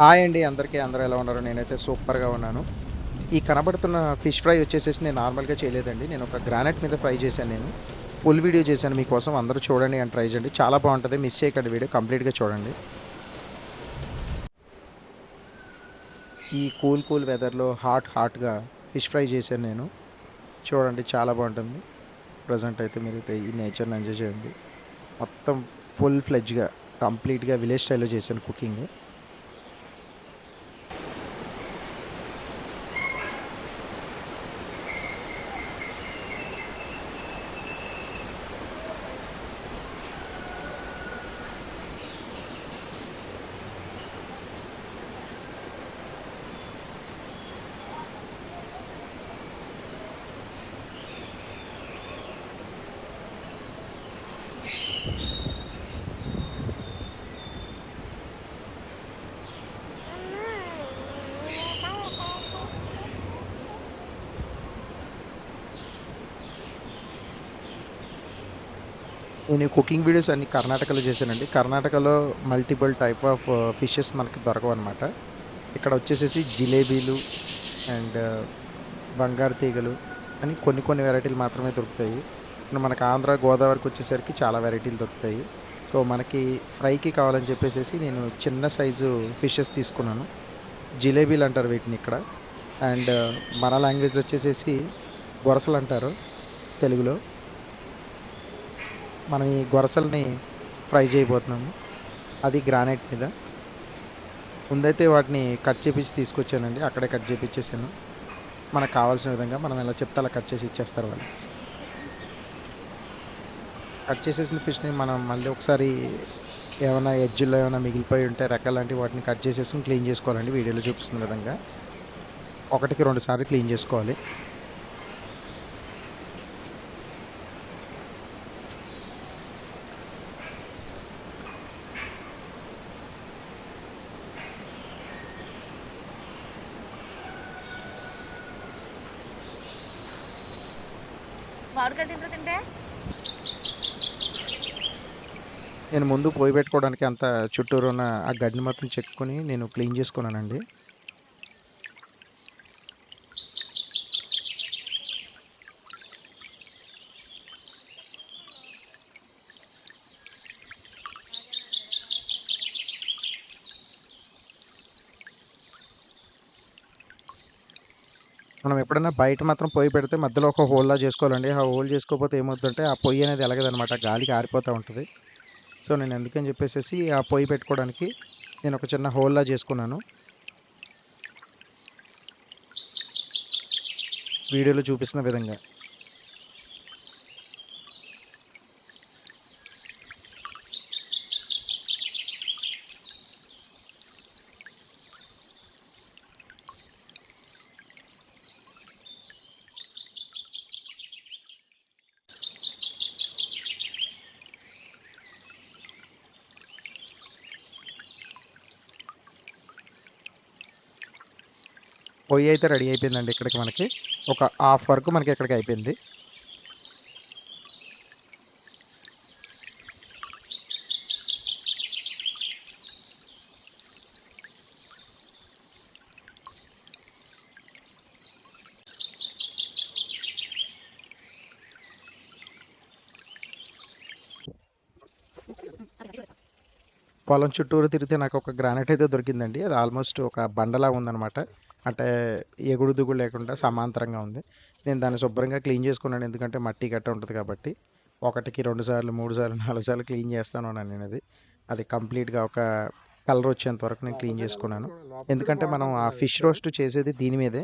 Hi అండి అందరికీ అందరూ ఎలా ఉన్నారు? నేనైతే సూపర్గా ఉన్నాను. ఈ కనబడుతున్న ఫిష్ ఫ్రై వచ్చేసేసి నేను నార్మల్గా చేయలేదండి. నేను ఒక గ్రానైట్ మీద ఫ్రై చేశాను నేను. ఫుల్ వీడియో చేశాను మీకోసం. అందరూ చూడండి అండ్ ట్రై చేయండి. చాలా బాగుంటుంది. మిస్ చేయకండి వీడియో. కంప్లీట్గా చూడండి. ఈ కూల్ కూల్ వెదర్లో హాట్ హాట్గా ఫిష్ ఫ్రై చేశాను నేను. చూడండి చాలా బాగుంటుంది. ప్రజెంట్ అయితే మీరు అయితే ఈ నేచర్ని ఎంజాయ్ చేయండి. మొత్తం ఫుల్ ఫ్లెడ్జ్గా కంప్లీట్గా విలేజ్ స్టైల్లో చేశాను కుకింగ్. నేను కుకింగ్ వీడియోస్ అన్ని కర్ణాటకలో చేశానండి. కర్ణాటకలో మల్టిపుల్ టైప్ ఆఫ్ ఫిషెస్ మనకి దొరకవు అనమాట ఇక్కడ వచ్చేసేసి జిలేబీలు అండ్ uh, బంగారు తీగలు అని కొన్ని కొన్ని వెరైటీలు మాత్రమే దొరుకుతాయి. ఇప్పుడు మనకి ఆంధ్ర గోదావరికి వచ్చేసరికి చాలా వెరైటీలు దొరుకుతాయి. సో మనకి ఫ్రైకి కావాలని చెప్పేసి నేను చిన్న సైజు ఫిషెస్ తీసుకున్నాను. జిలేబీలు అంటారు వీటిని ఇక్కడ. అండ్ uh, మన లాంగ్వేజ్లో వచ్చేసేసి గొరసలు అంటారు తెలుగులో. మనం ఈ గొరసల్ని ఫ్రై చేయబోతున్నాము అది గ్రానైట్ మీద. ముందైతే వాటిని కట్ చేపించి తీసుకొచ్చానండి. అక్కడే కట్ చేపించేసాను మనకు కావాల్సిన విధంగా మనం ఎలా చెప్తే అలా కట్ చేసి ఇచ్చేస్తారు వాళ్ళు. కట్ చేసేసిన ఫిష్ని మనం మళ్ళీ ఒకసారి ఏమైనా ఎడ్జ్లో ఏమైనా మిగిలిపోయి ఉంటే రెక్కలాంటి వాటిని కట్ చేసేసి క్లీన్ చేసుకోవాలండి. వీడియోలో చూపిస్తున్న విధంగా. ఒకటికి రెండు సార్లు క్లీన్ చేసుకోవాలి. మామిడికాయ తింటూ తింటే? నేను ముందు పోయి పెట్టుకోవడానికి అంత చుట్టూరు ఉన్న ఆ గడ్డిని మొత్తం చెక్కుని నేను క్లీన్ చేసుకున్నానండి. మనం ఎప్పుడైనా బయట మాత్రం పొయ్యి పెడితే మధ్యలో ఒక హోల్లా చేసుకోవాలండి. ఆ హోల్ చేసుకోకపోతే ఏమవుతుందంటే ఆ పొయ్యి అనేది ఎలగదనమాట గాలికి ఆరిపోతూ ఉంటుంది. సో నేను ఎందుకని చెప్పేసి ఆ పొయ్యి పెట్టుకోవడానికి నేను ఒక చిన్న హోల్లా చేసుకున్నాను. వీడియోలో చూపిస్తున్న విధంగా. పొయ్యి అయితే రెడీ అయిపోయిందండి ఇక్కడికి మనకి. ఒక హాఫ్ వరకు మనకి ఇక్కడికి అయిపోయింది. పొలం చుట్టూరు తిరిగితే నాకు ఒక గ్రానైట్ అయితే దొరికిందండి. అది ఆల్మోస్ట్ ఒక బండలా ఉందన్నమాట. అంటే ఎగుడు దిగుడు లేకుండా సమాంతరంగా ఉంది. నేను దాన్ని శుభ్రంగా క్లీన్ చేసుకున్నాను ఎందుకంటే మట్టి గట్ట ఉంటుంది కాబట్టి. ఒకటికి రెండు సార్లు మూడు సార్లు నాలుగు సార్లు క్లీన్ చేస్తాను అన్నాను నేను అది అది కంప్లీట్గా ఒక కలర్ వచ్చేంత వరకు నేను క్లీన్ చేసుకున్నాను. ఎందుకంటే మనం ఆ ఫిష్ రోస్ట్ చేసేది దీని మీదే.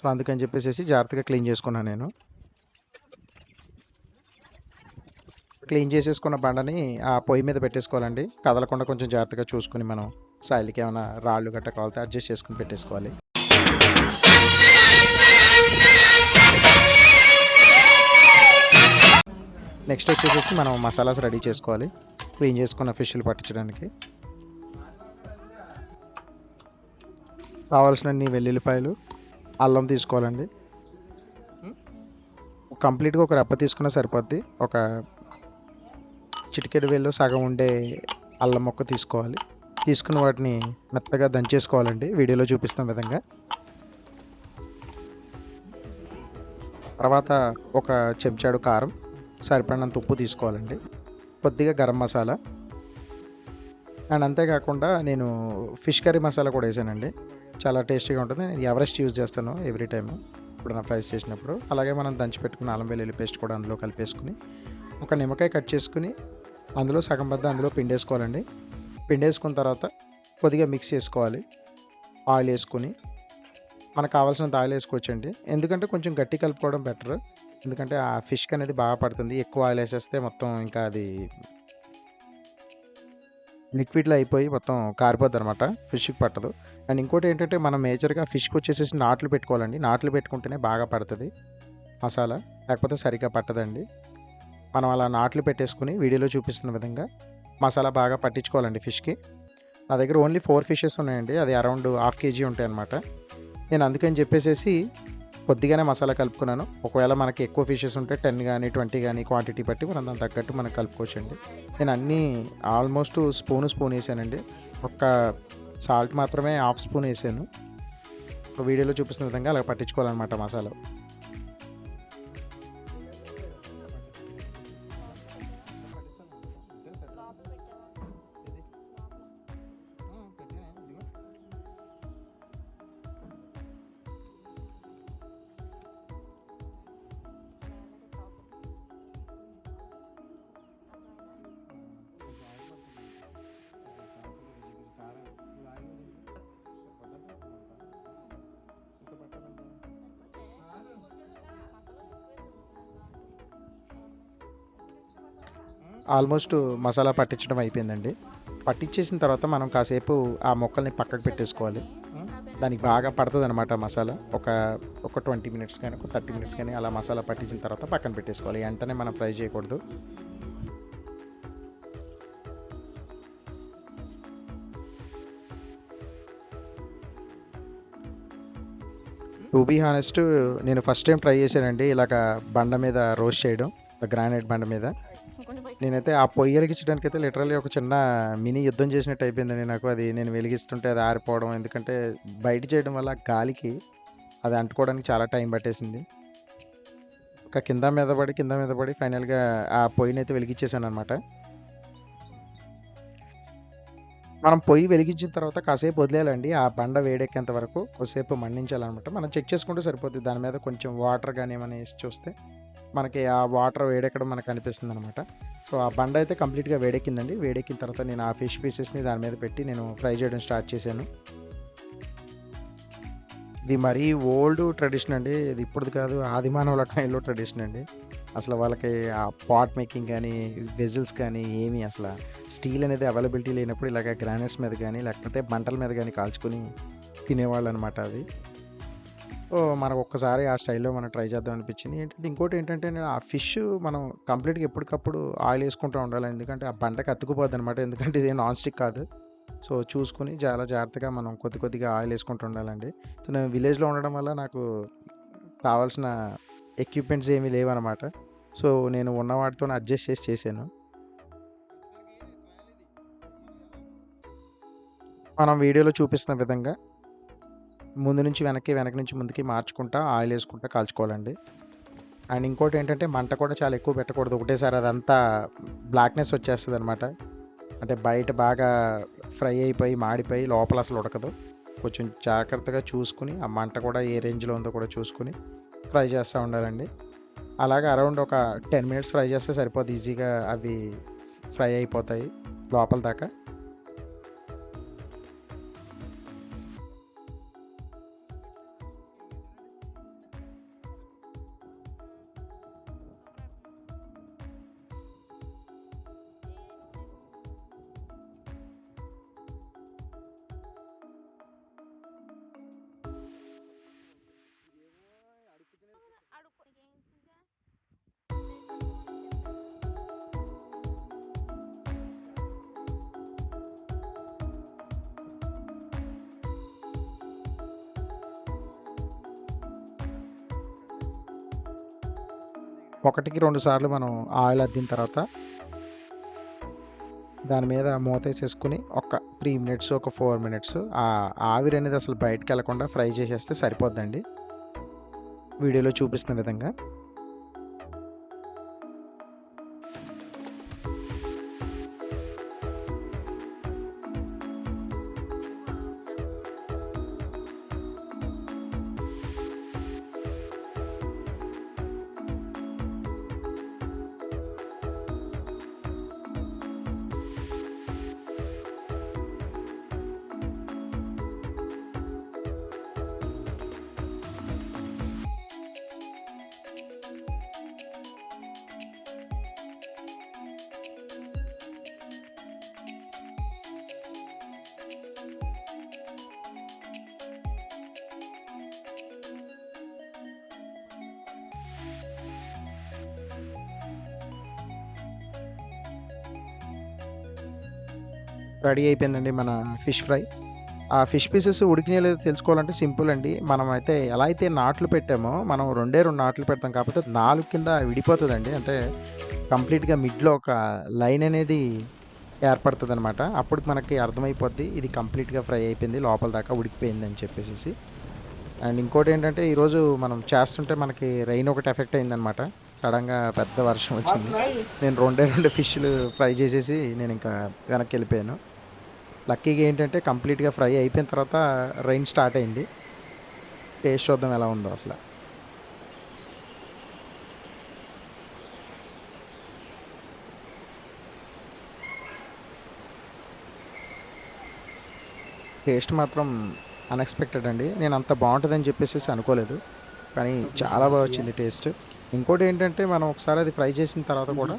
సో అందుకని చెప్పేసి జాగ్రత్తగా క్లీన్ చేసుకున్నాను నేను. క్లీన్ చేసేసుకున్న బండని ఆ పొయ్యి మీద పెట్టేసుకోవాలండి. కదలకుండా కొంచెం జాగ్రత్తగా చూసుకుని మనం సైడ్కి ఏమైనా రాళ్ళు గట్ట కావాలితే అడ్జస్ట్ చేసుకుని పెట్టేసుకోవాలి. నెక్స్ట్ వచ్చేసేసి మనం మసాలాస్ రెడీ చేసుకోవాలి. క్లీన్ చేసుకున్న ఫిష్లు పట్టించడానికి. కావాల్సినన్ని వెల్లుల్లిపాయలు అల్లం తీసుకోవాలండి. కంప్లీట్గా ఒక రెప్ప తీసుకున్నా సరిపోద్ది. ఒక చిటికెడు వేలు సగం ఉండే అల్లం మొక్క తీసుకోవాలి. తీసుకున్న వాటిని మెత్తగా దంచేసుకోవాలండి. వీడియోలో చూపిస్తున్న విధంగా. తర్వాత ఒక చెంచాడు కారం సరిపడినంత ఉప్పు తీసుకోవాలండి. కొద్దిగా గరం మసాలా. అండ్ అంతేకాకుండా నేను ఫిష్ కర్రీ మసాలా కూడా వేసానండి. చాలా టేస్టీగా ఉంటుంది. నేను ఎవరెస్ట్ యూజ్ చేస్తాను ఎవ్రీ టైము ఇప్పుడు నా ఫ్రైస్ చేసినప్పుడు. అలాగే మనం దంచి పెట్టుకున్న అల్లం వెల్లుల్లి పేస్ట్ కూడా అందులో కలిపేసుకుని ఒక నిమ్మకాయ కట్ చేసుకుని అందులో సగం బద్ద అందులో పిండేసుకోవాలండి. పిండేసుకున్న తర్వాత కొద్దిగా మిక్స్ చేసుకోవాలి. ఆయిల్ వేసుకొని మనకు కావాల్సినంత ఆయిల్ వేసుకోవచ్చండి. ఎందుకంటే కొంచెం గట్టి కలుపుకోవడం బెటర్ ఎందుకంటే ఆ ఫిష్కి అనేది బాగా పడుతుంది. ఎక్కువ ఆయిల్ వేసేస్తే మొత్తం ఇంకా అది లిక్విడ్లో అయిపోయి మొత్తం కారిపోద్ది అనమాట ఫిష్కి పట్టదు. అండ్ ఇంకోటి ఏంటంటే మనం మేజర్గా ఫిష్కి వచ్చేసేసి నాట్లు పెట్టుకోవాలండి. నాట్లు పెట్టుకుంటేనే బాగా పడుతుంది మసాలా. లేకపోతే సరిగ్గా పట్టదండి. మనం అలా నాట్లు పెట్టేసుకుని వీడియోలో చూపిస్తున్న విధంగా మసాలా బాగా పట్టించుకోవాలండి ఫిష్కి. నా దగ్గర ఓన్లీ ఫోర్ ఫిషెస్ ఉన్నాయండి. అది అరౌండ్ హాఫ్ కేజీ ఉంటాయి అనమాట నేను అందుకని చెప్పేసేసి కొద్దిగానే మసాలా కలుపుకున్నాను. ఒకవేళ మనకి ఎక్కువ ఫిషెస్ ఉంటే టెన్ కానీ ట్వంటీ కానీ క్వాంటిటీ బట్టి మనం దాని తగ్గట్టు మనం కలుపుకోవచ్చండి. నేను అన్నీ ఆల్మోస్ట్ స్పూన్ స్పూన్ వేసానండి. ఒక్క సాల్ట్ మాత్రమే హాఫ్ స్పూన్ వేసాను. ఒక వీడియోలో చూపిస్తున్న విధంగా అలా పట్టించుకోవాలన్నమాట మసాలా. ఆల్మోస్ట్ మసాలా పట్టించడం అయిపోయిందండి. పట్టించేసిన తర్వాత మనం కాసేపు ఆ మొక్కల్ని పక్కకు పెట్టేసుకోవాలి. దానికి బాగా పడుతుంది అనమాట మసాలా. ఒక ఒక ట్వంటీ మినిట్స్ కానీ ఒక థర్టీ మినిట్స్ కానీ అలా మసాలా పట్టించిన తర్వాత పక్కన పెట్టేసుకోవాలి. వెంటనే మనం ఫ్రై చేయకూడదు. టు బీ హానెస్ట్ నేను ఫస్ట్ టైం ట్రై చేశానండి. ఇలాగ బండ మీద రోస్ట్ చేయడం గ్రానైట్ బండ మీద. నేనైతే ఆ పొయ్యి వెలిగించడానికి అయితే లిటరల్లీ ఒక చిన్న మినీ యుద్ధం చేసినట్టు అయిపోయిందండి నాకు. అది నేను వెలిగిస్తుంటే అది ఆరిపోవడం ఎందుకంటే బయట చేయడం వల్ల గాలికి అది అంటుకోవడానికి చాలా టైం పట్టేసింది. ఒక కింద మీద పడి కింద మీద పడి ఫైనల్గా ఆ పొయ్యిని అయితే వెలిగించేసాను అనమాట మనం పొయ్యి వెలిగించిన తర్వాత కాసేపు వదిలేయాలండి. ఆ బండ వేడెక్కేంత వరకు కొద్దిసేపు మండించాలన్నమాట. మనం చెక్ చేసుకుంటే సరిపోతుంది దాని మీద కొంచెం వాటర్ కానీ ఏమైనా వేసి చూస్తే మనకి ఆ వాటర్ వేడెక్కడం మనకు అనిపిస్తుంది అనమాట సో ఆ బండ అయితే కంప్లీట్గా వేడెక్కిందండి. వేడెక్కిన తర్వాత నేను ఆ ఫిష్ పీసెస్ని దాని మీద పెట్టి నేను ఫ్రై చేయడం స్టార్ట్ చేశాను. ఇది మరీ ఓల్డ్ ట్రెడిషన్ అండి. ఇది ఇప్పుడు కాదు ఆది మానవుల టైంలో ట్రెడిషన్ అండి. అసలు వాళ్ళకి ఆ పాట్ మేకింగ్ కానీ వెజిల్స్ కానీ ఏమీ అసలు స్టీల్ అనేది అవైలబిలిటీ లేనప్పుడు ఇలాగ గ్రానైట్స్ మీద కానీ లేకపోతే మంటల మీద కానీ కాల్చుకొని తినేవాళ్ళు అనమాట అది. మనకు ఒక్కసారి ఆ స్టైల్లో మనం ట్రై చేద్దాం అనిపించింది. ఏంటంటే ఇంకోటి ఏంటంటే నేను ఆ ఫిష్ మనం కంప్లీట్గా ఎప్పటికప్పుడు ఆయిల్ వేసుకుంటూ ఉండాలి. ఎందుకంటే ఆ బండకి అతుకుపోద్ది అనమాట ఎందుకంటే ఇది నాన్ స్టిక్ కాదు. సో చూసుకుని చాలా జాగ్రత్తగా మనం కొద్ది కొద్దిగా ఆయిల్ వేసుకుంటూ ఉండాలండి. సో నేను విలేజ్లో ఉండడం వల్ల నాకు కావాల్సిన ఎక్విప్మెంట్స్ ఏమీ లేవన్నమాట. సో నేను ఉన్న వాటితో అడ్జస్ట్ చేసి చేశాను. మనం వీడియోలో చూపిస్తున్న విధంగా ముందు నుంచి వెనక్కి వెనక నుంచి ముందుకి మార్చుకుంటా ఆయిల్ వేసుకుంటా కాల్చుకోవాలండి. అండ్ ఇంకోటి ఏంటంటే మంట కూడా చాలా ఎక్కువ పెట్టకూడదు. ఒకటేసారి అదంతా బ్లాక్నెస్ వచ్చేస్తుంది అనమాట అంటే బయట బాగా ఫ్రై అయిపోయి మాడిపోయి లోపల అసలు ఉడకదు. కొంచెం జాగ్రత్తగా చూసుకుని ఆ మంట కూడా ఏ రేంజ్లో ఉందో కూడా చూసుకుని ఫ్రై చేస్తూ ఉండాలండి. అలాగే అరౌండ్ ఒక టెన్ మినిట్స్ ఫ్రై చేస్తే సరిపోతుంది ఈజీగా అవి ఫ్రై అయిపోతాయి లోపల దాకా. ఒకటికి రెండు సార్లు మనం ఆయిల్ అద్దిన తర్వాత దాని మీద మూత వేసేసుకుని ఒక త్రీ మినిట్స్ ఒక ఫోర్ మినిట్స్ ఆ ఆవిరి అనేది అసలు బయటకు వెళ్ళకుండా ఫ్రై చేసేస్తే సరిపోద్దండి. వీడియోలో చూపిస్తున్న విధంగా. రెడీ అయిపోయిందండి మన ఫిష్ ఫ్రై. ఆ ఫిష్ పీసెస్ ఉడికినాయో లేదో తెలుసుకోవాలంటే సింపుల్ అండి. మనం అయితే ఎలా అయితే నాట్లు పెట్టామో మనం రెండే రెండు నాట్లు పెడతాం కాకపోతే నాలుగు కింద విడిపోతుందండి. అంటే కంప్లీట్గా మిడ్లో ఒక లైన్ అనేది ఏర్పడుతుంది అనమాట అప్పుడు మనకి అర్థమైపోద్ది ఇది కంప్లీట్గా ఫ్రై అయిపోయింది లోపల దాకా ఉడికిపోయింది అని చెప్పేసి అండ్ ఇంకోటి ఏంటంటే ఈరోజు మనం చేస్తుంటే మనకి రైన్ ఒకటి ఎఫెక్ట్ అయిందనమాట సడన్గా పెద్ద వర్షం వచ్చింది. నేను రెండే రెండు ఫిష్లు ఫ్రై చేసేసి నేను ఇంకా వెనక్కి వెళ్ళిపోయాను. లక్కీగా ఏంటంటే కంప్లీట్గా ఫ్రై అయిపోయిన తర్వాత రైన్ స్టార్ట్ అయింది. టేస్ట్ చూద్దాం ఎలా ఉందో అసలు. టేస్ట్ మాత్రం అన్ఎక్స్పెక్టెడ్ అండి. నేను అంత బాగుంటుందని చెప్పేసి అనుకోలేదు. కానీ చాలా బాగా వచ్చింది టేస్ట్. ఇంకోటి ఏంటంటే మనం ఒకసారి అది ఫ్రై చేసిన తర్వాత కూడా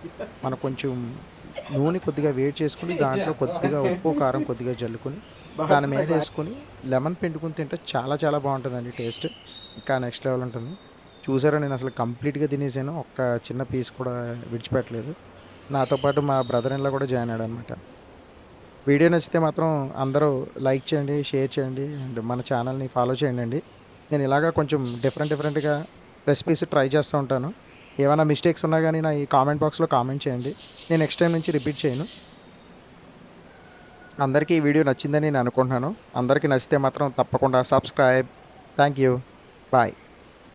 మనం కొంచెం నూనె కొద్దిగా వేడి చేసుకుని దాంట్లో కొద్దిగా ఉప్పు కారం కొద్దిగా జల్లుకొని దాని మీద వేసుకొని లెమన్ పిండుకుని తింటే చాలా చాలా బాగుంటుందండి టేస్ట్. ఇంకా నెక్స్ట్ లెవెల్ ఉంటుంది. చూసారా నేను అసలు కంప్లీట్గా తినేసాను. ఒక్క చిన్న పీస్ కూడా విడిచిపెట్టలేదు. నాతో పాటు మా బ్రదర్ ఇన్లో కూడా జాయిన్ అయ్యాడు అనమాట వీడియో నచ్చితే మాత్రం అందరూ లైక్ చేయండి షేర్ చేయండి అండ్ మన ఛానల్ని ఫాలో చేయండి అండి. నేను ఇలాగా కొంచెం డిఫరెంట్ డిఫరెంట్గా రెసిపీస్ ట్రై చేస్తూ ఉంటాను. ఏమైనా మిస్టేక్స్ ఉన్నా కానీ నా ఈ కామెంట్ బాక్స్లో కామెంట్ చేయండి. నేను నెక్స్ట్ టైం నుంచి రిపీట్ చేయను. అందరికీ ఈ వీడియో నచ్చిందని నేను అనుకుంటున్నాను. అందరికీ నచ్చితే మాత్రం తప్పకుండా సబ్స్క్రైబ్. Thank you bye.